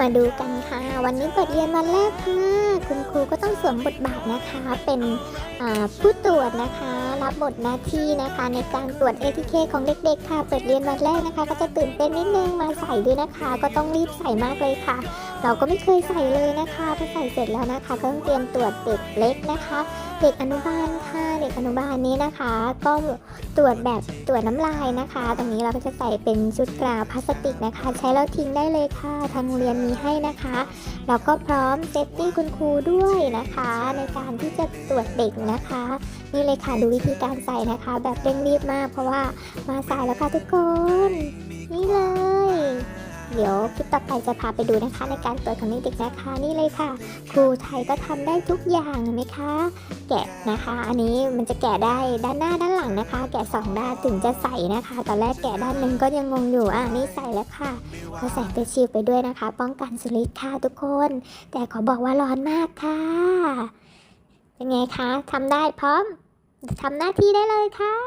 มาดูกันค่ะ วันนี้เปิดเรียนวันแรกค่ะ คุณครูก็ต้องสวมบทบาทนะคะ เป็น ผู้ตรวจนะคะรับบทหน้าที่นะคะในการตรวจ ATK ของเด็กๆค่ะเปิดเรียนวันแรกนะคะ ก็จะตื่นเต้นนิดนึงมาใส่ด้วยนะคะ ก็ต้องรีบใส่มากเลยค่ะ เราก็ไม่เคยใส่เลยนะคะพอใส่เสร็จแล้วนะคะก็ต้องเตรียมตรวจเด็กเล็กนะคะ เด็กอนุบาลค่ะเด็กอนุบาลนี้นะคะ ก็ตรวจแบบตรวจน้ำลายนะคะ ตรงนี้เราก็จะใส่เป็นชุดกราวพลาสติกนะคะ ใช้แล้วทิ้งได้เลยค่ะทางโรงเรียนมีให้นะคะแล้วก็พร้อมเซฟตี้คุณครูด้วยนะคะ ในการที่จะตรวจเด็กนะคะ นี่เลยค่ะดูวิธีการใส่นะคะ แบบเร่งรีบมาก เพราะว่ามาสายแล้วค่ะทุกคน นี่เลย เดี๋ยวคลิปต่อไปจะพาไปดูนะคะ ในการตรวจของเด็กนะคะ นี่เลยค่ะ ครูไทยก็ทำได้ทุกอย่างเห็นไหมคะ แกะนะคะ อันนี้มันจะแกะได้ด้านหน้าด้านหลังนะคะ แกะสองด้านถึงจะใส่นะคะ ตอนแรกแกะด้านหนึ่งก็ยังงงอยู่อะนี่ใส่แล้วค่ะก็ใส่เฟซชิลไปด้วยนะคะ ป้องกันสุริค่ะทุกคน แต่ขอบอกว่าร้อนมากค่ะ เป็นไงคะทำได้พร้อมทำหน้าที่ได้เลยค่ะ